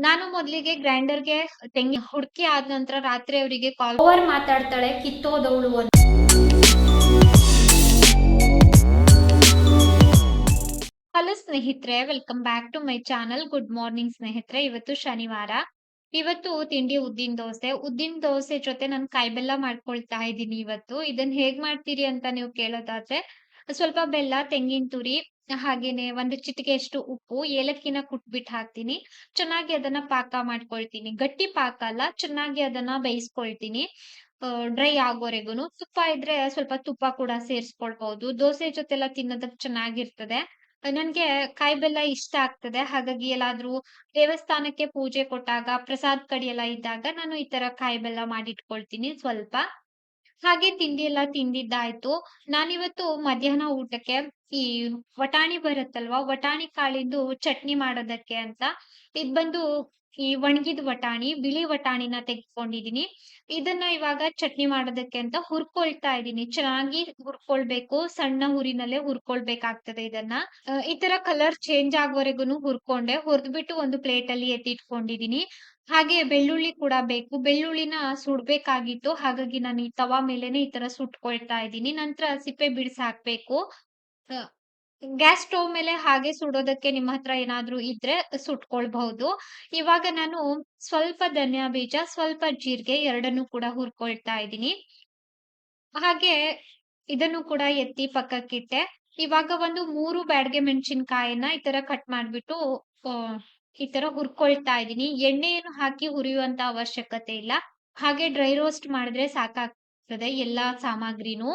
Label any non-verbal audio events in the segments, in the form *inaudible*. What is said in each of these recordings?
ನಾನು ಮೊದ್ಲಿಗೆ ಗ್ರೈಂಡರ್‌ಗೆ ತೆಂಗಿ ಹುಡುಕಿ ಆದ ನಂತರ ರಾತ್ರಿ ಅವರಿಗೆ ಕಾಲ್ ಓವರ್ ಮಾತಾಡ್ತಾಳೆ ಕಿತ್ತೋದವಳು ಅಂತ. ಹಲೋ ಸ್ನೇಹಿತರೆ welcome back to my channel good morning ಸ್ನೇಹಿತರೆ ಇವತ್ತು ಶನಿವಾರ. ಇವತ್ತು ತಿಂಡಿ ಉದ್ದಿನ ದೋಸೆ. ಉದ್ದಿನ ದೋಸೆ ಜೊತೆ ನಾನು ಕಾಯಿ ಬೆಲ್ಲ ಮಾಡ್ಕೊಳ್ತಾ ಇದ್ದೀನಿ ಇವತ್ತು. ಇದನ್ನ ಹೇಗ್ ಮಾಡ್ತೀರಿ ಅಂತ ನೀವು ಕೇಳೋದಾದ್ರೆ ಸ್ವಲ್ಪ ಬೆಲ್ಲ ತೆಂಗಿನ ತುರಿ ಹಾಗೇನೆ ಒಂದು ಚಿಟಿಕೆಯಷ್ಟು ಉಪ್ಪು, ಏಲಕ್ಕಿನ ಕುಟ್ಬಿಟ್ಟು ಹಾಕ್ತೀನಿ. ಚೆನ್ನಾಗಿ ಅದನ್ನ ಪಾಕ ಮಾಡ್ಕೊಳ್ತೀನಿ. ಗಟ್ಟಿ ಪಾಕ ಅಲ್ಲ, ಚೆನ್ನಾಗಿ ಅದನ್ನ ಬೇಯಿಸ್ಕೊಳ್ತೀನಿ. ಡ್ರೈ ಆಗೋರೆಗೂ ತುಪ್ಪ ಇದ್ರೆ ಸ್ವಲ್ಪ ತುಪ್ಪ ಕೂಡ ಸೇರಿಸ್ಕೊಳ್ಬಹುದು ದೋಸೆ ಜೊತೆ ಎಲ್ಲ ತಿನ್ನೋದಕ್ಕೆ ಚೆನ್ನಾಗಿರ್ತದೆ. ನನ್ಗೆ ಕಾಯಿ ಬೆಲ್ಲ ಇಷ್ಟ ಆಗ್ತದೆ. ಹಾಗಾಗಿ ಎಲ್ಲಾದ್ರೂ ದೇವಸ್ಥಾನಕ್ಕೆ ಪೂಜೆ ಕೊಟ್ಟಾಗ, ಪ್ರಸಾದ್ ಕಡಿ ಎಲ್ಲ ಇದ್ದಾಗ ನಾನು ಈ ತರ ಕಾಯಿ ಬೆಲ್ಲ ಮಾಡಿಟ್ಕೊಳ್ತೀನಿ ಸ್ವಲ್ಪ. ಹಾಗೆ ತಿಂಡಿ ಎಲ್ಲ ತಿಂದಿದ್ದಾಯ್ತು. ನಾನಿವತ್ತು ಮಧ್ಯಾಹ್ನ ಊಟಕ್ಕೆ ಈ ವಟಾಣಿ ಬರುತ್ತಲ್ವಾ, ವಟಾಣಿ ಕಾಳಿಂದು ಚಟ್ನಿ ಮಾಡೋದಕ್ಕೆ ಅಂತ, ಇದ್ ಬಂದು ಈ ಒಣಗಿದ ವಟಾಣಿ, ಬಿಳಿ ವಟಾಣಿನ ತೆಗೆದುಕೊಂಡಿದೀನಿ. ಇದನ್ನ ಇವಾಗ ಚಟ್ನಿ ಮಾಡೋದಕ್ಕೆ ಅಂತ ಹುರ್ಕೊಳ್ತಾ ಇದ್ದೀನಿ ಚೆನ್ನಾಗಿ ಹುರ್ಕೊಳ್ಬೇಕು, ಸಣ್ಣ ಹುರಿನಲ್ಲೇ ಹುರ್ಕೊಳ್ಬೇಕಾಗ್ತದೆ ಇದನ್ನ. ಈ ತರ ಕಲರ್ ಚೇಂಜ್ ಆಗೋವರೆಗೂ ಹುರ್ಕೊಂಡೆ, ಹುರ್ದ್ಬಿಟ್ಟು ಒಂದು ಪ್ಲೇಟ್ ಅಲ್ಲಿ ಎತ್ತಿಟ್ಕೊಂಡಿದೀನಿ. ಹಾಗೆ ಬೆಳ್ಳುಳ್ಳಿ ಕೂಡ ಬೇಕು. ಬೆಳ್ಳುಳ್ಳಿನ ಸುಡ್ಬೇಕಾಗಿತ್ತು. ಹಾಗಾಗಿ ನಾನು ಈ ತವಾ ಮೇಲೆನೆ ಈ ತರ ಸುಟ್ಕೊಳ್ತಾ ಇದ್ದೀನಿ. ನಂತರ ಸಿಪ್ಪೆ ಬಿಡಿಸಿ ಹಾಕ್ಬೇಕು. ಗ್ಯಾಸ್ ಸ್ಟೋವ್ ಮೇಲೆ ಹಾಗೆ ಸುಡೋದಕ್ಕೆ ನಿಮ್ಮ ಹತ್ರ ಏನಾದ್ರೂ ಇದ್ರೆ ಸುಟ್ಕೊಳ್ಬಹುದು. ಇವಾಗ ನಾನು ಸ್ವಲ್ಪ ಧನಿಯಾ ಬೀಜ, ಸ್ವಲ್ಪ ಜೀರಿಗೆ ಎರಡನ್ನೂ ಕೂಡ ಹುರ್ಕೊಳ್ತಾ ಇದ್ದೀನಿ. ಹಾಗೆ ಇದನ್ನು ಕೂಡ ಎತ್ತಿ ಪಕ್ಕಕ್ಕಿಟ್ಟೆ. ಇವಾಗ ಒಂದು ಮೂರು ಬ್ಯಾಡ್ಗೆ ಮೆಣಸಿನ್ಕಾಯಿನ ಈ ತರ ಕಟ್ ಮಾಡ್ಬಿಟ್ಟು ಈ ತರ ಹುರ್ಕೊಳ್ತಾ ಇದ್ದೀನಿ. ಎಣ್ಣೆಯನ್ನು ಹಾಕಿ ಹುರಿಯುವಂತ ಅವಶ್ಯಕತೆ ಇಲ್ಲ. ಹಾಗೆ ಡ್ರೈ ರೋಸ್ಟ್ ಮಾಡಿದ್ರೆ ಸಾಕಾಗ್ತದೆ ಎಲ್ಲಾ ಸಾಮಗ್ರಿನೂ.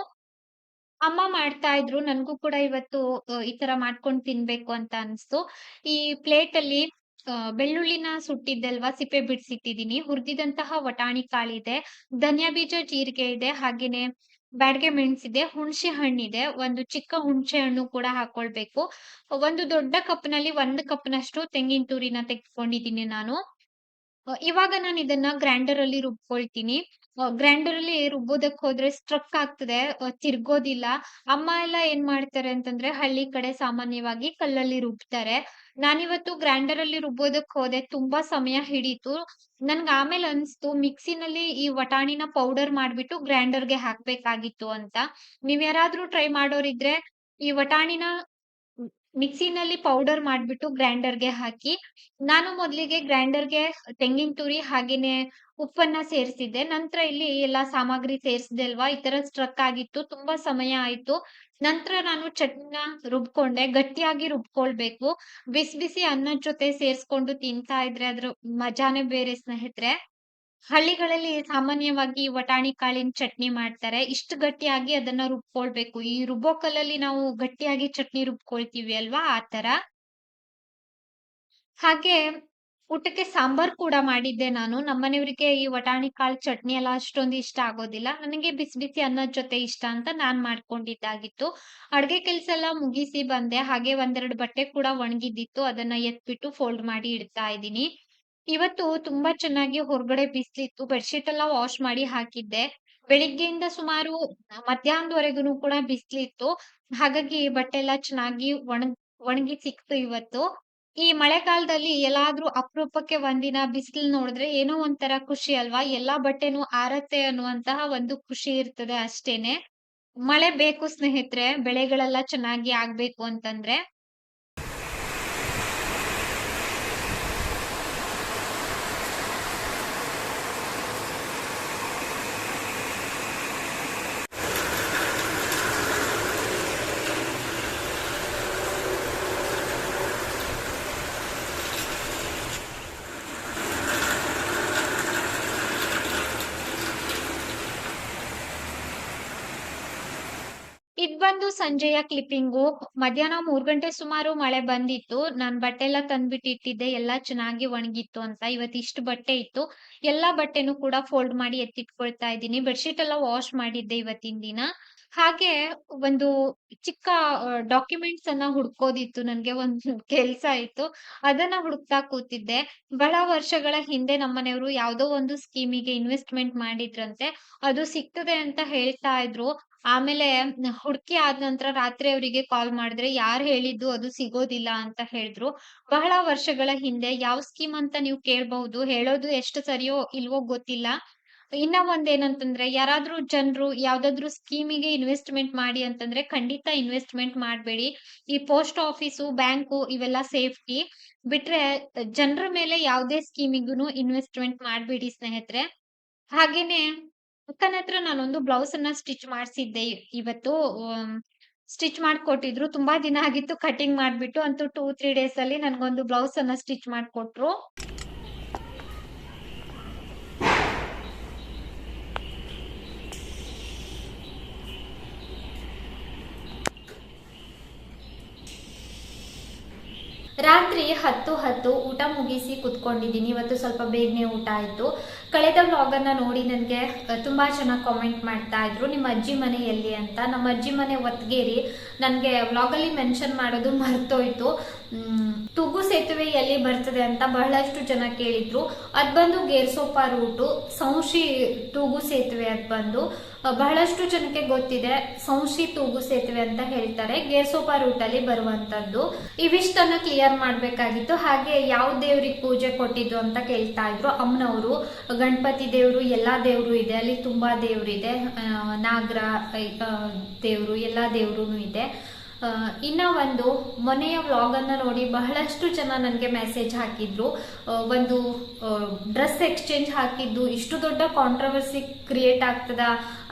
ಅಮ್ಮ ಮಾಡ್ತಾ ಇದ್ರು. ನನ್ಗೂ ಕೂಡ ಇವತ್ತು ಈ ತರ ಮಾಡ್ಕೊಂಡು ತಿನ್ಬೇಕು ಅಂತ ಅನ್ಸ್ತು. ಈ ಪ್ಲೇಟ್ ಅಲ್ಲಿ ಬೆಳ್ಳುಳ್ಳಿನ ಸುಟ್ಟಿದ್ದಲ್ವಾ, ಸಿಪ್ಪೆ ಬಿಡ್ಸಿಟ್ಟಿದೀನಿ ಹುರಿದಿದಂತಹ ವಟಾಣಿ ಕಾಳಿದೆ. ಧನಿಯಾ ಬೀಜ ಜೀರಿಗೆ ಇದೆ. ಹಾಗೇನೆ ಬ್ಯಾಡಗೆ ಮೆಣಸಿದೆ, ಹುಣಸೆ ಹಣ್ಣಿದೆ, ಒಂದು ಚಿಕ್ಕ ಹುಣಸೆ ಹಣ್ಣು ಕೂಡ ಹಾಕೊಳ್ಬೇಕು. ಒಂದು ದೊಡ್ಡ ಕಪ್ನಲ್ಲಿ ಒಂದು ಕಪ್ನಷ್ಟು ತೆಂಗಿನ ತುರಿನ ತೆಗೆದುಕೊಂಡಿದ್ದೀನಿ ನಾನು. ಇವಾಗ ನಾನು ಇದನ್ನ ಗ್ರೈಂಡರ್ ಅಲ್ಲಿ ರುಬ್ಕೊಳ್ತೀನಿ. ಗ್ರೈಂಡರ್ ಅಲ್ಲಿ ರುಬ್ಬೋದಕ್ ಹೋದ್ರೆ ಸ್ಟ್ರಕ್ ಆಗ್ತದೆ ತಿರ್ಗೋದಿಲ್ಲ. ಅಮ್ಮ ಎಲ್ಲ ಏನ್ ಮಾಡ್ತಾರೆ ಅಂತಂದ್ರೆ ಹಳ್ಳಿ ಕಡೆ ಸಾಮಾನ್ಯವಾಗಿ ಕಲ್ಲಲ್ಲಿ ರುಬ್ತಾರೆ. ನಾನಿವತ್ತು ಗ್ರೈಂಡರ್ ಅಲ್ಲಿ ರುಬ್ಬೋದಕ್ ಹೋದೆ, ತುಂಬಾ ಸಮಯ ಹಿಡೀತು. ನನ್ಗೆ ಆಮೇಲೆ ಅನ್ಸ್ತು, ಮಿಕ್ಸಿನಲ್ಲಿ ಈ ವಟಾಣಿನ ಪೌಡರ್ ಮಾಡ್ಬಿಟ್ಟು ಗ್ರೈಂಡರ್ಗೆ ಹಾಕ್ಬೇಕಾಗಿತ್ತು ಅಂತ. ನೀವ್ ಯಾರಾದ್ರೂ ಟ್ರೈ ಮಾಡೋರಿದ್ರೆ ಈ ವಟಾಣಿನ ಮಿಕ್ಸಿನಲ್ಲಿ ಪೌಡರ್ ಮಾಡಿಬಿಟ್ಟು ಗ್ರೈಂಡರ್ಗೆ ಹಾಕಿ, ನಾನು ಮೊದಲಿಗೆ ಗ್ರೈಂಡರ್ಗೆ ತೆಂಗಿನ ತುರಿ ಹಾಗೇನೆ ಉಪ್ಪನ್ನ ಸೇರಿಸಿದ್ದೆ. ನಂತರ ಇಲ್ಲಿ ಎಲ್ಲ ಸಾಮಗ್ರಿ ಸೇರಿಸಿದೆ ಅಲ್ವಾ? ಈ ತರ ಸ್ಟ್ರಕ್ ಆಗಿತ್ತು, ತುಂಬಾ ಸಮಯ ಆಯ್ತು. ನಂತರ ನಾನು ಚಟ್ನಿನ ರುಬ್ಕೊಂಡೆ, ಗಟ್ಟಿಯಾಗಿ ರುಬ್ಕೊಳ್ಬೇಕು. ಬಿಸಿ ಬಿಸಿ ಅನ್ನದ ಜೊತೆ ಸೇರ್ಸ್ಕೊಂಡು ತಿಂತಾ ಇದ್ರೆ ಅದ್ರ ಮಜಾನೇ ಬೇರೆ ಸ್ನೇಹಿತರೆ. ಹಳ್ಳಿಗಳಲ್ಲಿ ಸಾಮಾನ್ಯವಾಗಿ ವಟಾಣಿ ಕಾಳಿನ ಚಟ್ನಿ ಮಾಡ್ತಾರೆ. ಇಷ್ಟು ಗಟ್ಟಿಯಾಗಿ ಅದನ್ನ ರುಬ್ಕೊಳ್ಬೇಕು. ಈ ರುಬ್ಬೋ ಕಲ್ಲಲ್ಲಿ ನಾವು ಗಟ್ಟಿಯಾಗಿ ಚಟ್ನಿ ರುಬ್ಕೊಳ್ತೀವಿ ಅಲ್ವಾ? ಆ ತರ ಹಾಗೆ ಊಟಕ್ಕೆ ಸಾಂಬಾರ್ ಕೂಡ ಮಾಡಿದ್ದೆ ನಾನು. ನಮ್ಮನೆಯವರಿಗೆ ಈ ವಟಾಣಿ ಕಾಳು ಚಟ್ನಿ ಎಲ್ಲ ಅಷ್ಟೊಂದು ಇಷ್ಟ ಆಗೋದಿಲ್ಲ. ನನಗೆ ಬಿಸಿ ಬಿಸಿ ಅನ್ನದ ಜೊತೆ ಇಷ್ಟ ಅಂತ ನಾನ್ ಮಾಡ್ಕೊಂಡಿದ್ದಾಗಿತ್ತು. ಅಡ್ಗೆ ಕೆಲ್ಸ ಎಲ್ಲ ಮುಗಿಸಿ ಬಂದೆ. ಹಾಗೆ ಒಂದೆರಡು ಬಟ್ಟೆ ಕೂಡ ಒಣಗಿದ್ದಿತ್ತು. ಅದನ್ನ ಎತ್ಬಿಟ್ಟು ಫೋಲ್ಡ್ ಮಾಡಿ ಇಡ್ತಾ ಇದ್ದೀನಿ. ಇವತ್ತು ತುಂಬಾ ಚೆನ್ನಾಗಿ ಹೊರಗಡೆ ಬಿಸಿಲಿತ್ತು. ಬೆಡ್ಶೀಟ್ ಎಲ್ಲ ವಾಶ್ ಮಾಡಿ ಹಾಕಿದ್ದೆ. ಬೆಳಿಗ್ಗೆಯಿಂದ ಸುಮಾರು ಮಧ್ಯಾಹ್ನದವರೆಗೂ ಕೂಡ ಬಿಸಿಲಿತ್ತು. ಹಾಗಾಗಿ ಬಟ್ಟೆ ಎಲ್ಲ ಚೆನ್ನಾಗಿ ಒಣಗ್, ಒಣಗಿ ಸಿಕ್ತು ಇವತ್ತು. ಈ ಮಳೆಗಾಲದಲ್ಲಿ ಎಲ್ಲಾದ್ರೂ ಅಪರೂಪಕ್ಕೆ ಒಂದಿನ ಬಿಸಿಲು ನೋಡಿದ್ರೆ ಏನೋ ಒಂಥರ ಖುಷಿ ಅಲ್ವಾ? ಎಲ್ಲಾ ಬಟ್ಟೆನೂ ಆರತ್ತೆ ಅನ್ನುವಂತಹ ಒಂದು ಖುಷಿ ಇರ್ತದೆ ಅಷ್ಟೇನೆ. ಮಳೆ ಬೇಕು ಸ್ನೇಹಿತರೆ, ಬೆಳೆಗಳೆಲ್ಲ ಚೆನ್ನಾಗಿ ಆಗ್ಬೇಕು ಅಂತಂದ್ರೆ. ಇದ್ ಬಂದು ಸಂಜೆಯ ಕ್ಲಿಪ್ಪಿಂಗು ಮಧ್ಯಾಹ್ನ ಮೂರ್ ಗಂಟೆ ಸುಮಾರು ಮಳೆ ಬಂದಿತ್ತು. ನಾನ್ ಬಟ್ಟೆ ಎಲ್ಲ ತಂದ್ಬಿಟ್ಟು ಇಟ್ಟಿದ್ದೆ ಎಲ್ಲಾ ಚೆನ್ನಾಗಿ ಒಣಗಿತ್ತು ಅಂತ. ಇವತ್ತು ಇಷ್ಟು ಬಟ್ಟೆ ಇತ್ತು. ಎಲ್ಲಾ ಬಟ್ಟೆನೂ ಕೂಡ ಫೋಲ್ಡ್ ಮಾಡಿ ಎತ್ತಿಟ್ಕೊಳ್ತಾ ಇದ್ದೀನಿ. ಬೆಡ್ಶೀಟ್ ಎಲ್ಲ ವಾಶ್ ಮಾಡಿದ್ದೆ ಇವತ್ತಿನ ದಿನ. ಹಾಗೆ ಒಂದು ಚಿಕ್ಕ ಡಾಕ್ಯುಮೆಂಟ್ಸ್ ಅನ್ನ ಹುಡ್ಕೋದಿತ್ತು. ನನ್ಗೆ ಒಂದು *laughs* ಕೆಲ್ಸ ಇತ್ತು. ಅದನ್ನ ಹುಡುಕ್ತಾ ಕೂತಿದ್ದೆ. ಬಹಳ ವರ್ಷಗಳ ಹಿಂದೆ ನಮ್ಮನೆಯವರು ಯಾವ್ದೋ ಒಂದು ಸ್ಕೀಮಿಗೆ ಇನ್ವೆಸ್ಟ್ಮೆಂಟ್ ಮಾಡಿದ್ರಂತೆ. ಅದು ಸಿಗ್ತದೆ ಅಂತ ಹೇಳ್ತಾ ಇದ್ರು. ಆಮೇಲೆ ಹುಡುಕಿ ಆದ ನಂತರ ರಾತ್ರಿ ಅವರಿಗೆ ಕಾಲ್ ಮಾಡಿದ್ರೆ ಯಾರು ಹೇಳಿದ್ದು ಅದು ಸಿಗೋದಿಲ್ಲ ಅಂತ ಹೇಳಿದ್ರು. ಬಹಳ ವರ್ಷಗಳ ಹಿಂದೆ ಯಾವ ಸ್ಕೀಮ್ ಅಂತ ನೀವು ಕೇಳ್ಬಹುದು. ಹೇಳೋದು ಎಷ್ಟು ಸರಿಯೋ ಇಲ್ವೋ ಗೊತ್ತಿಲ್ಲ. ಇನ್ನ ಒಂದೇನಂತಂದ್ರೆ ಯಾರಾದ್ರೂ ಜನರು ಯಾವ್ದಾದ್ರು ಸ್ಕೀಮಿಗೆ ಇನ್ವೆಸ್ಟ್‌ಮೆಂಟ್ ಮಾಡಿ ಅಂತಂದ್ರೆ ಖಂಡಿತ ಇನ್ವೆಸ್ಟ್‌ಮೆಂಟ್ ಮಾಡಬೇಡಿ ಈ ಪೋಸ್ಟ್ ಆಫೀಸು, ಬ್ಯಾಂಕು ಇವೆಲ್ಲ ಸೇಫ್ಟಿ. ಬಿಟ್ರೆ ಜನರ ಮೇಲೆ ಯಾವುದೇ ಸ್ಕೀಮಿಗೂನು ಇನ್ವೆಸ್ಟ್‌ಮೆಂಟ್ ಮಾಡ್ಬೇಡಿ ಸ್ನೇಹಿತರೆ. ಹಾಗೇನೆ ಅಕ್ಕನ ಹತ್ರ ನಾನೊಂದು ಬ್ಲೌಸ್ ಅನ್ನ ಸ್ಟಿಚ್ ಮಾಡಿಸಿದ್ದೆ ಇವತ್ತು. ಸ್ಟಿಚ್ ಮಾಡ್ಕೊಟ್ಟಿದ್ರು. ತುಂಬಾ ದಿನ ಆಗಿತ್ತು ಕಟಿಂಗ್ ಮಾಡ್ಬಿಟ್ಟು. ಅಂತೂ 2, 3 ಡೇಸ್ ಅಲ್ಲಿ ನನ್ಗೊಂದು ಬ್ಲೌಸ್ ಅನ್ನ ಸ್ಟಿಚ್ ಮಾಡ್ಕೊಟ್ರು. ರಾತ್ರಿ 10:10 ಊಟ ಮುಗಿಸಿ ಕುತ್ಕೊಂಡಿದ್ದೀನಿ. ಇವತ್ತು ಸ್ವಲ್ಪ ಬೇಗನೆ ಊಟ ಆಯಿತು ಕಳೆದ ವ್ಲಾಗನ್ನು ನೋಡಿ ನನಗೆ ತುಂಬ ಚೆನ್ನಾಗಿ ಕಾಮೆಂಟ್ ಮಾಡ್ತಾ ಇದ್ರು. ನಿಮ್ಮ ಅಜ್ಜಿ ಮನೆ ಎಲ್ಲಿ ಅಂತ. ನಮ್ಮ ಅಜ್ಜಿ ಮನೆ ಒತ್ತಗೇರಿ ನನಗೆ ವ್ಲಾಗಲ್ಲಿ ಮೆನ್ಷನ್ ಮಾಡೋದು ಮರ್ತೋಯ್ತು. ತೂಗು ಸೇತುವೆ ಎಲ್ಲಿ ಬರ್ತದೆ ಅಂತ ಬಹಳಷ್ಟು ಜನ ಕೇಳಿದ್ರು. ಅದ್ ಬಂದು ಗೇರ್ಸೋಪ ರೂಟು. ಸಂಶಿ ತೂಗು ಸೇತುವೆ ಅದ್ ಬಂದು ಬಹಳಷ್ಟು ಜನಕ್ಕೆ ಗೊತ್ತಿದೆ. ಸಂಶಿ ತೂಗು ಸೇತುವೆ ಅಂತ ಹೇಳ್ತಾರೆ. ಗೇರ್ಸೋಪ ರೂಟ್ ಅಲ್ಲಿ ಬರುವಂತದ್ದು. ಇವಿಷ್ಟನ್ನ ಕ್ಲಿಯರ್ ಮಾಡ್ಬೇಕಾಗಿತ್ತು. ಹಾಗೆ ಯಾವ ದೇವ್ರಿಗೆ ಪೂಜೆ ಕೊಟ್ಟಿದ್ದು ಅಂತ ಕೇಳ್ತಾ ಇದ್ರು. ಅಮ್ಮನವರು, ಗಣಪತಿ ದೇವ್ರು, ಎಲ್ಲಾ ದೇವ್ರು ಇದೆ. ಅಲ್ಲಿ ತುಂಬಾ ದೇವ್ರು ಇದೆ ನಾಗರ ದೇವ್ರು, ಎಲ್ಲಾ ದೇವ್ರು ಇದೆ. ಇನ್ನ ಒಂದು ಮೊನೆಯ ವ್ಲಾಗ್ ಅನ್ನ ನೋಡಿ ಬಹಳಷ್ಟು ಜನ ನನಗೆ ಮೆಸೇಜ್ ಹಾಕಿದ್ರು. ಒಂದು ಡ್ರೆಸ್ ಎಕ್ಸ್ಚೇಂಜ್ ಹಾಕಿದ್ದು, ಇಷ್ಟು ದೊಡ್ಡ ಕಾಂಟ್ರವರ್ಸಿ ಕ್ರಿಯೇಟ್ ಆಗ್ತದ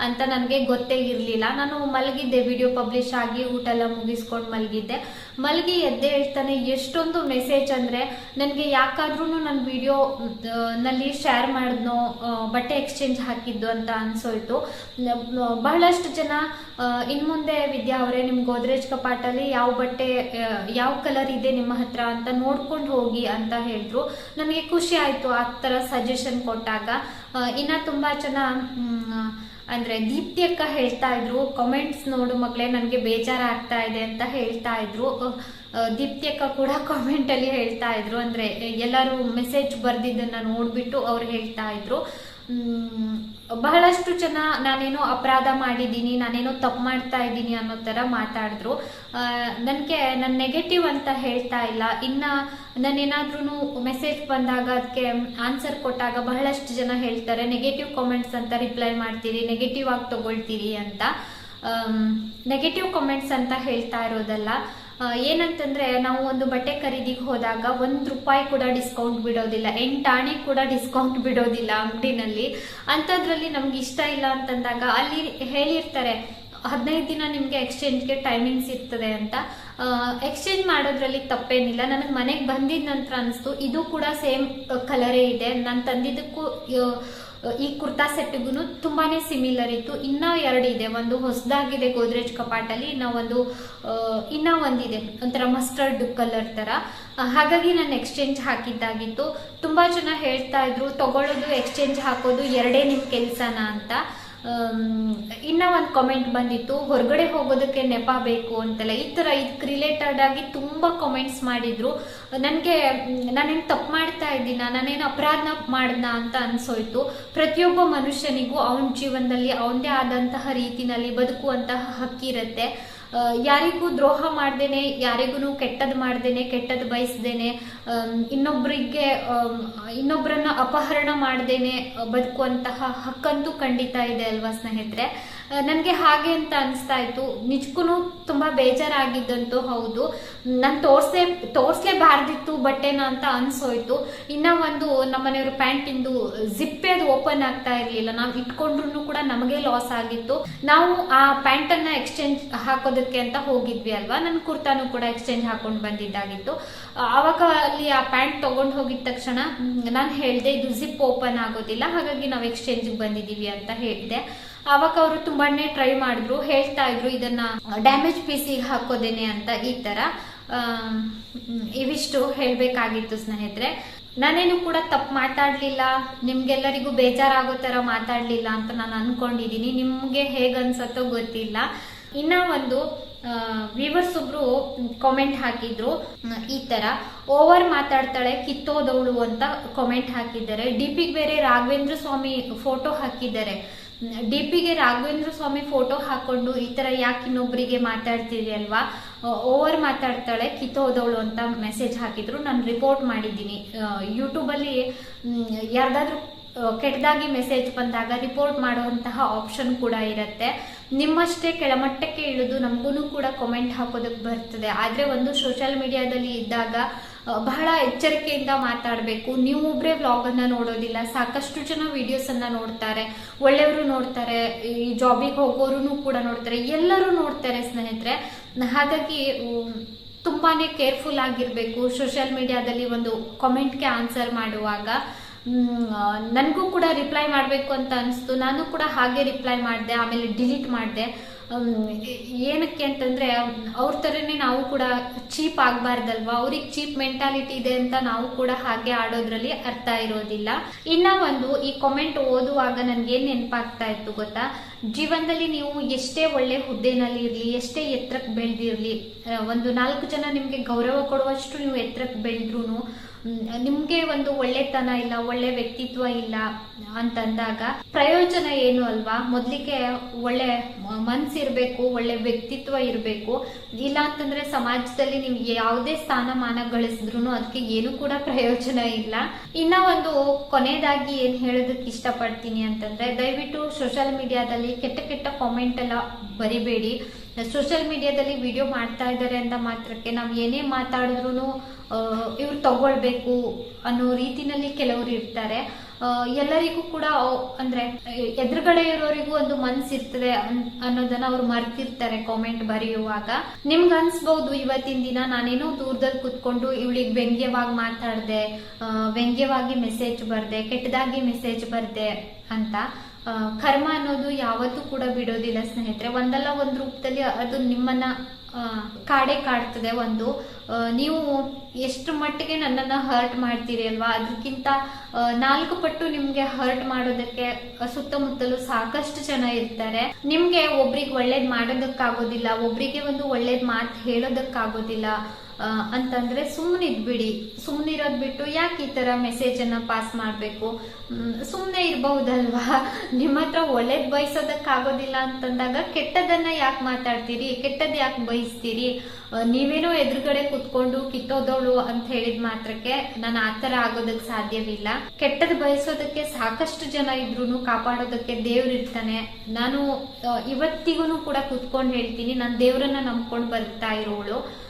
ಅಂತ ನನಗೆ ಗೊತ್ತೇ ಇರಲಿಲ್ಲ. ನಾನು ಮಲಗಿದ್ದೆ ವಿಡಿಯೋ ಪಬ್ಲಿಷ್ ಆಗಿ ಊಟ ಎಲ್ಲ ಮುಗಿಸ್ಕೊಂಡು ಮಲಗಿದ್ದೆ. ಮಲಗಿ ಎದ್ದೆ ಹೇಳ್ತಾನೆ ಎಷ್ಟೊಂದು ಮೆಸೇಜ್ ಅಂದ್ರೆ ನನಗೆ ಯಾಕಾದ್ರೂ ನನ್ನ ವಿಡಿಯೋ ನಲ್ಲಿ ಶೇರ್ ಮಾಡಿದ್ನೋ ಬಟ್ಟೆ ಎಕ್ಸ್ಚೇಂಜ್ ಹಾಕಿದ್ದು ಅಂತ ಅನ್ಸೋಯ್ತು. ಬಹಳಷ್ಟು ಜನ ಇನ್ನು ಇನ್ ಮುಂದೆ ವಿದ್ಯಾ ಅವರೇ ನಿಮ್ಮ ಗೋದ್ರೇಜ್ ಕಪಾಟಲ್ಲಿ ಯಾವ ಬಟ್ಟೆ ಯಾವ ಕಲರ್ ಇದೆ ನಿಮ್ಮ ಹತ್ರ ಅಂತ ನೋಡ್ಕೊಂಡು ಹೋಗಿ ಅಂತ ಹೇಳಿದ್ರು. ನನಗೆ ಖುಷಿ ಆಯ್ತು ಆ ತರ ಸಜೆಷನ್ ಕೊಟ್ಟಾಗ. ಇನ್ನು ತುಂಬಾ ಜನ ಅಂದ್ರೆ ದೀಪ್ತಿ ಅಕ್ಕ ಹೇಳ್ತಾ ಇದ್ರು ಕಾಮೆಂಟ್ಸ್ ನೋಡು ಮಗಳೇ, ನನಗೆ ಬೇಜಾರಾಗ್ತಾ ಇದೆ ಅಂತ ಹೇಳ್ತಾ ಇದ್ರು. ದೀಪ್ತಿ ಅಕ್ಕ ಕೂಡ *laughs* ಕಾಮೆಂಟ್ ಅಲ್ಲಿ ಹೇಳ್ತಾ ಇದ್ರು. ಅಂದ್ರೆ ಎಲ್ಲರೂ ಮೆಸೇಜ್ ಬರ್ದಿದ್ದನ್ನ ನೋಡ್ಬಿಟ್ಟು ಅವ್ರು ಹೇಳ್ತಾ ಇದ್ರು. ಬಹಳಷ್ಟು ಜನ ನಾನೇನೋ ಅಪರಾಧ ಮಾಡಿದ್ದೀನಿ, ನಾನೇನೋ ತಪ್ಪು ಮಾಡ್ತಾ ಇದ್ದೀನಿ ಅನ್ನೋ ತರ ಮಾತಾಡಿದ್ರು. ನನಗೆ, ನಾನು ನೆಗೆಟಿವ್ ಅಂತ ಹೇಳ್ತಾ ಇಲ್ಲ. ಇನ್ನ ನಾನೇನಾದ್ರೂ ಮೆಸೇಜ್ ಬಂದಾಗ ಅದಕ್ಕೆ ಆನ್ಸರ್ ಕೊಟ್ಟಾಗ ಬಹಳಷ್ಟು ಜನ ಹೇಳ್ತಾರೆ ನೆಗೆಟಿವ್ ಕಾಮೆಂಟ್ಸ್ ಅಂತ ರಿಪ್ಲೈ ಮಾಡ್ತೀರಿ ನೆಗೆಟಿವ್ ಆಗಿ ತಗೊಳ್ತೀರಿ ಅಂತ. ನೆಗೆಟಿವ್ ಕಾಮೆಂಟ್ಸ್ ಅಂತ ಹೇಳ್ತಾ ಇರೋದಲ್ಲ. ಏನಂತಂದ್ರೆ ನಾವು ಒಂದು ಬಟ್ಟೆ ಖರೀದಿಗೆ ಹೋದಾಗ ಒಂದ್ ರೂಪಾಯಿ ಕೂಡ ಡಿಸ್ಕೌಂಟ್ ಬಿಡೋದಿಲ್ಲ ಎಂಟಾಣಿ ಕೂಡ ಡಿಸ್ಕೌಂಟ್ ಬಿಡೋದಿಲ್ಲ ಅಂಗಡಿನಲ್ಲಿ. ಅಂಥದ್ರಲ್ಲಿ ನಮ್ಗೆ ಇಷ್ಟ ಇಲ್ಲ ಅಂತಂದಾಗ ಅಲ್ಲಿ ಹೇಳಿರ್ತಾರೆ, ಹದಿನೈದು ದಿನ ನಿಮಗೆ ಎಕ್ಸ್ಚೇಂಜ್ಗೆ ಟೈಮಿಂಗ್ಸ್ ಇರ್ತದೆ ಅಂತ. ಎಕ್ಸ್ಚೇಂಜ್ ಮಾಡೋದ್ರಲ್ಲಿ ತಪ್ಪೇನಿಲ್ಲ, ನನಗೆ ಮನೆಗೆ ಬಂದಿದ ನಂತರ ಅನಿಸ್ತು, ಇದು ಕೂಡ ಸೇಮ್ ಕಲರೇ ಇದೆ. ನಾನು ತಂದಿದ್ದಕ್ಕೂ ಈ ಕುರ್ತಾ ಸೆಟ್ಗೂ ತುಂಬಾನೇ ಸಿಮಿಲರ್ ಇತ್ತು. ಇನ್ನ ಎರಡು ಇದೆ. ಒಂದು ಹೊಸದಾಗಿದೆ ಗೋದ್ರೇಜ್ ಕಪಾಟಲ್ಲಿ, ಇನ್ನ ಒಂದು ಇನ್ನ ಒಂದಿದೆ. ಒಂಥರ ಮಸ್ಟರ್ಡ್ ಕಲರ್ ತರ. ಹಾಗಾಗಿ ನಾನು ಎಕ್ಸ್ಚೇಂಜ್ ಹಾಕಿದ್ದಾಗಿತ್ತು. ತುಂಬಾ ಜನ ಹೇಳ್ತಾ ಇದ್ರು, ತಗೊಳ್ಳೋದು ಎಕ್ಸ್ಚೇಂಜ್ ಹಾಕೋದು ಎರಡೇ ನಿಮ್ ಕೆಲ್ಸನ? ಅಂತ. ಇನ್ನ ಒಂದು ಕಾಮೆಂಟ್ ಬಂದಿತ್ತು, ಹೊರಗಡೆ ಹೋಗೋದಕ್ಕೆ ನೆಪ ಬೇಕು ಅಂತೆಲ್ಲ, ಈ ತರ ಇದಕ್ಕೆ ರಿಲೇಟೆಡ್ ಆಗಿ ತುಂಬಾ ಕಾಮೆಂಟ್ಸ್ ಮಾಡಿದ್ರು. ನನಗೆ, ನಾನೇನು ತಪ್ಪು ಮಾಡ್ತಾ ಇದ್ದೀನ, ನಾನೇನು ಅಪರಾಧನ ಮಾಡ್ದ ಅಂತ ಅನ್ಸೋಯ್ತು. ಪ್ರತಿಯೊಬ್ಬ ಮನುಷ್ಯನಿಗೂ ಅವನ ಜೀವನದಲ್ಲಿ ಅವನದೇ ಆದಂತಹ ರೀತಿನಲ್ಲಿ ಬದುಕುವಂತಹ ಹಕ್ಕಿರತ್ತೆ. ಯಾರಿಗೂ ದ್ರೋಹ ಮಾಡ್ದೇನೆ, ಯಾರಿಗೂ ಕೆಟ್ಟದ್ ಮಾಡ್ದೇನೆ, ಕೆಟ್ಟದ್ ಬಯಸ್ದೇನೆ ಇನ್ನೊಬ್ಬರಿಗೆ ಇನ್ನೊಬ್ಬರನ್ನ ಅಪಹರಣ ಮಾಡ್ದೇನೆ ಬದುಕುವಂತಹ ಹಕ್ಕಂತೂ ಖಂಡಿತ ಇದೆ ಅಲ್ವಾ ಸ್ನೇಹಿತರೆ. ನನಗೆ ಹಾಗೆ ಅಂತ ಅನಿಸ್ತಾ ಇತ್ತು. ನಿಜಕ್ಕೂ ತುಂಬಾ ಬೇಜಾರಾಗಿದ್ದಂತೂ ಹೌದು. ನಾನು ತೋರ್ಸೇ, ತೋರ್ಸ್ಲೇಬಾರ್ದಿತ್ತು ಬಟ್ಟೆನ ಅಂತ ಅನ್ಸೋಯ್ತು. ಇನ್ನ ಒಂದು ನಮ್ಮನೆಯವ್ರ ಪ್ಯಾಂಟಿಂದು ಜಿಪ್ಪೆದು ಓಪನ್ ಆಗ್ತಾ ಇರ್ಲಿಲ್ಲ. ನಾವು ಇಟ್ಕೊಂಡ್ರು ಕೂಡ ನಮಗೆ ಲಾಸ್ ಆಗಿತ್ತು. ನಾವು ಆ ಪ್ಯಾಂಟ್ ಅನ್ನ ಎಕ್ಸ್ಚೇಂಜ್ ಹಾಕೋದಕ್ಕೆ ಅಂತ ಹೋಗಿದ್ವಿ ಅಲ್ವಾ? ನನ್ನ ಕುರ್ತಾನು ಕೂಡ ಎಕ್ಸ್ಚೇಂಜ್ ಹಾಕೊಂಡು ಬಂದಿದ್ದಾಗಿತ್ತು. ಆವಾಗ ಅಲ್ಲಿ ಆ ಪ್ಯಾಂಟ್ ತಗೊಂಡು ಹೋಗಿದ ತಕ್ಷಣ ನಾನು ಹೇಳ್ದೆ ಇದು ಜಿಪ್ ಓಪನ್ ಆಗೋದಿಲ್ಲ, ಹಾಗಾಗಿ ನಾವು ಎಕ್ಸ್ಚೇಂಜ್ ಬಂದಿದೀವಿ ಅಂತ ಹೇಳಿದೆ. ಅವಾಗ ಅವರು ತುಂಬಾನೇ ಟ್ರೈ ಮಾಡಿದ್ರು, ಹೇಳ್ತಾ ಇದ್ರು, ಇದನ್ನ ಡ್ಯಾಮೇಜ್ ಪೀಸಿಗೆ ಹಾಕೋದೇನೆ ಅಂತ ಈ ತರ. ಇವಿಷ್ಟು ಹೇಳ್ಬೇಕಾಗಿತ್ತು ಸ್ನೇಹಿತರೆ. ನಾನೇನು ಕೂಡ ತಪ್ಪು ಮಾತಾಡ್ಲಿಲ್ಲ, ನಿಮ್ಗೆಲ್ಲರಿಗೂ ಬೇಜಾರಾಗೋ ತರ ಮಾತಾಡ್ಲಿಲ್ಲ ಅಂತ ನಾನು ಅನ್ಕೊಂಡಿದೀನಿ. ನಿಮ್ಗೆ ಹೇಗ್ ಅನ್ಸತ್ತೋ ಗೊತ್ತಿಲ್ಲ. ಇನ್ನ ಒಂದು ವಿವರ್ಸ್ ಒಬ್ರು ಕಾಮೆಂಟ್ ಹಾಕಿದ್ರು. ಈ ತರ. ಓವರ್ ಮಾತಾಡ್ತಾಳೆ, ಕಿತ್ತೋದವಳು ಅಂತ ಕಾಮೆಂಟ್ ಹಾಕಿದ್ದಾರೆ. ಡಿಪಿಗ್ ಬೇರೆ ರಾಘವೇಂದ್ರ ಸ್ವಾಮಿ ಫೋಟೋ ಹಾಕಿದ್ದಾರೆ. ಡಿ ಪಿಗೆ ರಾಘವೇಂದ್ರ ಸ್ವಾಮಿ ಫೋಟೋ ಹಾಕೊಂಡು ಈ ತರ ಯಾಕೆ ಇನ್ನೊಬ್ಬರಿಗೆ ಮಾತಾಡ್ತಿದ್ರಿ ಅಲ್ವಾ? ಓವರ್ ಮಾತಾಡ್ತಾಳೆ ಕಿತ್ತೋದವಳು ಅಂತ ಮೆಸೇಜ್ ಹಾಕಿದ್ರು. ನಾನು ರಿಪೋರ್ಟ್ ಮಾಡಿದ್ದೀನಿ. ಯೂಟ್ಯೂಬಲ್ಲಿ ಯಾರ್ದಾದ್ರೂ ಕೆಟ್ಟದಾಗಿ ಮೆಸೇಜ್ ಬಂದಾಗ ರಿಪೋರ್ಟ್ ಮಾಡುವಂತಹ ಆಪ್ಷನ್ ಕೂಡ ಇರುತ್ತೆ. ನಿಮ್ಮಷ್ಟೇ ಕೆಳಮಟ್ಟಕ್ಕೆ ಇಳಿದು ನಮಗೂ ಕೂಡ ಕಾಮೆಂಟ್ ಹಾಕೋದಕ್ಕೆ ಬರ್ತದೆ. ಆದರೆ ಒಂದು ಸೋಷಿಯಲ್ ಮೀಡಿಯಾದಲ್ಲಿ ಇದ್ದಾಗ ಬಹಳ ಎಚ್ಚರಿಕೆಯಿಂದ ಮಾತಾಡಬೇಕು. ನೀವು ಒಬ್ಬರೇ ವ್ಲಾಗನ್ನು ನೋಡೋದಿಲ್ಲ. ಸಾಕಷ್ಟು ಜನ ವಿಡಿಯೋಸನ್ನು ನೋಡ್ತಾರೆ. ಒಳ್ಳೆಯವರು ನೋಡ್ತಾರೆ. ಈ ಜಾಬಿಗೆ ಹೋಗೋರು ಕೂಡ ನೋಡ್ತಾರೆ. ಎಲ್ಲರೂ ನೋಡ್ತಾರೆ ಸ್ನೇಹಿತರೆ. ಹಾಗಾಗಿ ತುಂಬಾನೇ ಕೇರ್ಫುಲ್ ಆಗಿರಬೇಕು. ಸೋಷಿಯಲ್ ಮೀಡಿಯಾದಲ್ಲಿ ಒಂದು ಕಾಮೆಂಟ್ಗೆ ಆನ್ಸರ್ ಮಾಡುವಾಗ ನನಗೂ ಕೂಡ ರಿಪ್ಲೈ ಮಾಡಬೇಕು ಅಂತ ಅನಿಸ್ತು. ನಾನು ಕೂಡ ಹಾಗೆ ರಿಪ್ಲೈ ಮಾಡಿದೆ, ಆಮೇಲೆ ಡಿಲೀಟ್ ಮಾಡಿದೆ. ಏನಕ್ಕೆ ಅಂತಂದ್ರೆ, ಅವ್ರ ಥರನೇ ನಾವು ಕೂಡ ಚೀಪ್ ಆಗಬಾರ್ದಲ್ವಾ? ಅವ್ರಿಗೆ ಚೀಪ್ ಮೆಂಟಾಲಿಟಿ ಇದೆ ಅಂತ ನಾವು ಕೂಡ ಹಾಗೆ ಆಡೋದ್ರಲ್ಲಿ ಅರ್ಥ ಇರೋದಿಲ್ಲ. ಇನ್ನ ಒಂದು, ಈ ಕಾಮೆಂಟ್ ಓದುವಾಗ ನನ್ಗೆ ಏನ್ ನೆನಪಾಗ್ತಾ ಇತ್ತು ಗೊತ್ತಾ? ಜೀವನದಲ್ಲಿ ನೀವು ಎಷ್ಟೇ ಒಳ್ಳೆ ಹುದ್ದೆನಲ್ಲಿ ಇರಲಿ, ಎಷ್ಟೇ ಎತ್ತರಕ್ಕೆ ಬೆಳೆದಿರಲಿ ಒಂದು ನಾಲ್ಕು ಜನ ನಿಮಗೆ ಗೌರವ ಕೊಡುವಷ್ಟು ನೀವು ಎತ್ತರಕ್ಕೆ ಬೆಳೆದ್ರು ನಿಮ್ಗೆ ಒಂದು ಒಳ್ಳೆತನ ಇಲ್ಲ, ಒಳ್ಳೆ ವ್ಯಕ್ತಿತ್ವ ಇಲ್ಲ ಅಂತಂದಾಗ ಪ್ರಯೋಜನ ಏನು ಅಲ್ವಾ? ಮೊದಲಿಗೆ ಒಳ್ಳೆ ಮನ್ಸಿರ್ಬೇಕು ಒಳ್ಳೆ ವ್ಯಕ್ತಿತ್ವ ಇರಬೇಕು. ಇಲ್ಲ ಅಂತಂದ್ರೆ ಸಮಾಜದಲ್ಲಿ ನೀವು ಯಾವುದೇ ಸ್ಥಾನಮಾನ ಗಳಿಸಿದ್ರು ಅದಕ್ಕೆ ಏನು ಕೂಡ ಪ್ರಯೋಜನ ಇಲ್ಲ. ಇನ್ನ ಒಂದು ಕೊನೆಯದಾಗಿ ಏನ್ ಹೇಳೋದಕ್ಕೆ ಇಷ್ಟಪಡ್ತೀನಿ ಅಂತಂದ್ರೆ ದಯವಿಟ್ಟು ಸೋಷಿಯಲ್ ಮೀಡಿಯಾದಲ್ಲಿ ಕೆಟ್ಟ ಕೆಟ್ಟ ಕಾಮೆಂಟ್ ಎಲ್ಲ ಬರಿಬೇಡಿ. ಸೋಷಿಯಲ್ ಮೀಡಿಯಾದಲ್ಲಿ ವಿಡಿಯೋ ಮಾಡ್ತಾ ಇದ್ದಾರೆ ಅಂತ ಮಾತ್ರಕ್ಕೆ ನಾವು ಏನೇ ಮಾತಾಡಿದ್ರು ಇವ್ರು ತಗೊಳ್ಬೇಕು ಅನ್ನೋ ರೀತಿನಲ್ಲಿ ಕೆಲವರು ಇರ್ತಾರೆ. ಎಲ್ಲರಿಗೂ ಕೂಡ ಅಂದ್ರೆ, ಎದುರುಗಡೆ ಇರೋರಿಗೂ ಒಂದು ಮನ್ಸಿರ್ತದೆ ಅನ್- ಅನ್ನೋದನ್ನ ಅವ್ರು ಮರ್ತಿರ್ತಾರೆ ಕಾಮೆಂಟ್ ಬರೆಯುವಾಗ. ನಿಮ್ಗೆ ಅನ್ಸ್ಬಹುದು ಇವತ್ತಿನ ದಿನ ನಾನೇನೋ ದೂರದಲ್ಲಿ ಕುತ್ಕೊಂಡು ಇವಳಿಗೆ ವ್ಯಂಗ್ಯವಾಗಿ ಮಾತಾಡ್ದೆ ವ್ಯಂಗ್ಯವಾಗಿ ಮೆಸೇಜ್ ಬರ್ದೆ ಕೆಟ್ಟದಾಗಿ ಮೆಸೇಜ್ ಬರ್ದೆ ಅಂತ. ಕರ್ಮ ಅನ್ನೋದು ಯಾವತ್ತೂ ಕೂಡ ಬಿಡೋದಿಲ್ಲ ಸ್ನೇಹಿತರೆ. ಒಂದಲ್ಲ ಒಂದು ರೂಪದಲ್ಲಿ ಅದು ನಿಮ್ಮನ್ನ ಕಾಡೆ ಕಾಡೇ ಕಾಡ್ತದೆ ಒಂದು. ನೀವು ಎಷ್ಟು ಮಟ್ಟಿಗೆ ನನ್ನನ್ನ ಹರ್ಟ್ ಮಾಡ್ತೀರಿ ಅಲ್ವಾ? ಅದಕ್ಕಿಂತ ನಾಲ್ಕು ಪಟ್ಟು ನಿಮ್ಗೆ ಹರ್ಟ್ ಮಾಡೋದಕ್ಕೆ ಸುತ್ತಮುತ್ತಲು ಸಾಕಷ್ಟು ಜನ ಇರ್ತಾರೆ. ನಿಮ್ಗೆ ಒಬ್ರಿಗೆ ಒಳ್ಳೇದ್ ಮಾಡೋದಕ್ಕಾಗೋದಿಲ್ಲ, ಒಬ್ರಿಗೆ ಒಂದು ಒಳ್ಳೇದ್ ಮಾತು ಹೇಳೋದಕ್ಕಾಗೋದಿಲ್ಲ. ಅಂತಂದ್ರೆ ಸುಮ್ಮನೆ ಇದ್ಬಿಡಿ. ಸುಮ್ಮನಿರೋದ್ ಬಿಟ್ಟು ಯಾಕೆ ಈ ತರ ಮೆಸೇಜ್ ಅನ್ನ ಪಾಸ್ ಮಾಡ್ಬೇಕು? ಸುಮ್ಮನೆ ಇರಬಹುದಲ್ವಾ? *laughs* ನಿಮ್ಮ ಹತ್ರ ಒಳ್ಳೇದ್ ಬಯಸೋದಕ್ಕಾಗೋದಿಲ್ಲ ಅಂತಂದಾಗ ಕೆಟ್ಟದನ್ನ ಯಾಕೆ ಮಾತಾಡ್ತೀರಿ? ಕೆಟ್ಟದ್ ಯಾಕೆ ಬಯಸ್ತೀರಿ? ನೀವೇನೋ ಎದುರುಗಡೆ ಕುತ್ಕೊಂಡು ಕಿತ್ತೋದವಳು ಅಂತ ಹೇಳಿದ ಮಾತ್ರಕ್ಕೆ ನಾನು ಆ ಥರ ಆಗೋದಕ್ಕೆ ಸಾಧ್ಯವಿಲ್ಲ. ಕೆಟ್ಟದ್ ಬಯಸೋದಕ್ಕೆ ಸಾಕಷ್ಟು ಜನ ಇದ್ರು ಕಾಪಾಡೋದಕ್ಕೆ ದೇವ್ರು ಇರ್ತಾನೆ. ನಾನು ಇವತ್ತಿಗೂ ಕೂಡ ಕುತ್ಕೊಂಡು ಹೇಳ್ತೀನಿ. ನಾನು ದೇವ್ರನ್ನ ನಂಬ್ಕೊಂಡು ಬರ್ತಾ ಇರೋಳು.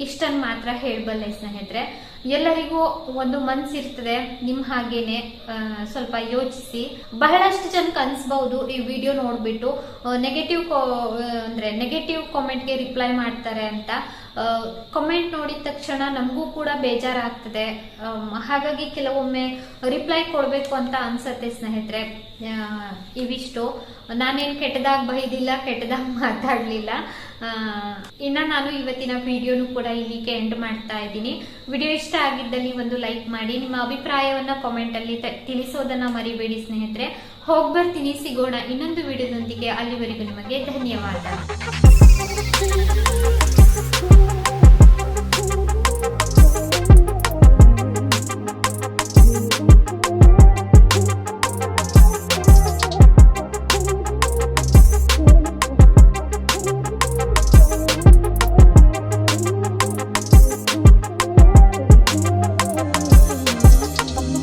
ಇಷ್ಟನ್ನು ಮಾತ್ರ ಹೇಳಬಲ್ಲೆ ಸ್ನೇಹಿತರೆ. ಎಲ್ಲರಿಗೂ ಒಂದು ಮನ್ಸಿರ್ತದೆ, ನಿಮ್ ಹಾಗೇನೆ ಸ್ವಲ್ಪ ಯೋಚಿಸಿ. ಬಹಳಷ್ಟು ಜನಕ್ಕೆ ಅನ್ಸ್ಬಹುದು ಈ ವಿಡಿಯೋ ನೋಡ್ಬಿಟ್ಟು. ನೆಗೆಟಿವ್ ಅಂದ್ರೆ ನೆಗೆಟಿವ್ ಕಾಮೆಂಟ್ಗೆ ರಿಪ್ಲೈ ಮಾಡ್ತಾರೆ ಅಂತ. ಕಮೆಂಟ್ ನೋಡಿದ ತಕ್ಷಣ ನಮಗೂ ಕೂಡ ಬೇಜಾರಾಗ್ತದೆ. ಹಾಗಾಗಿ ಕೆಲವೊಮ್ಮೆ ರಿಪ್ಲೈ ಕೊಡಬೇಕು ಅಂತ ಅನ್ಸತ್ತೆ ಸ್ನೇಹಿತರೆ. ಇವಿಷ್ಟು. ನಾನೇನು ಕೆಟ್ಟದಾಗ ಬೈದಿಲ್ಲ, ಕೆಟ್ಟದಾಗ *laughs* ಮಾತಾಡಲಿಲ್ಲ. ಇನ್ನ ನಾನು ಇವತ್ತಿನ ವಿಡಿಯೋನು ಕೂಡ ಇಲ್ಲಿಗೆ ಎಂಡ್ ಮಾಡ್ತಾ ಇದ್ದೀನಿ. ವಿಡಿಯೋ ಇಷ್ಟ ಆಗಿದ್ದಲ್ಲಿ ಒಂದು ಲೈಕ್ ಮಾಡಿ, ನಿಮ್ಮ ಅಭಿಪ್ರಾಯವನ್ನ ಕಾಮೆಂಟ್ ಅಲ್ಲಿ ತಿಳಿಸೋದನ್ನ ಮರಿಬೇಡಿ ಸ್ನೇಹಿತರೆ. ಹೋಗ್ಬರ್ತೀನಿ, ಸಿಗೋಣ ಇನ್ನೊಂದು ವಿಡಿಯೋದೊಂದಿಗೆ. ಅಲ್ಲಿವರೆಗೂ ನಿಮಗೆ ಧನ್ಯವಾದ.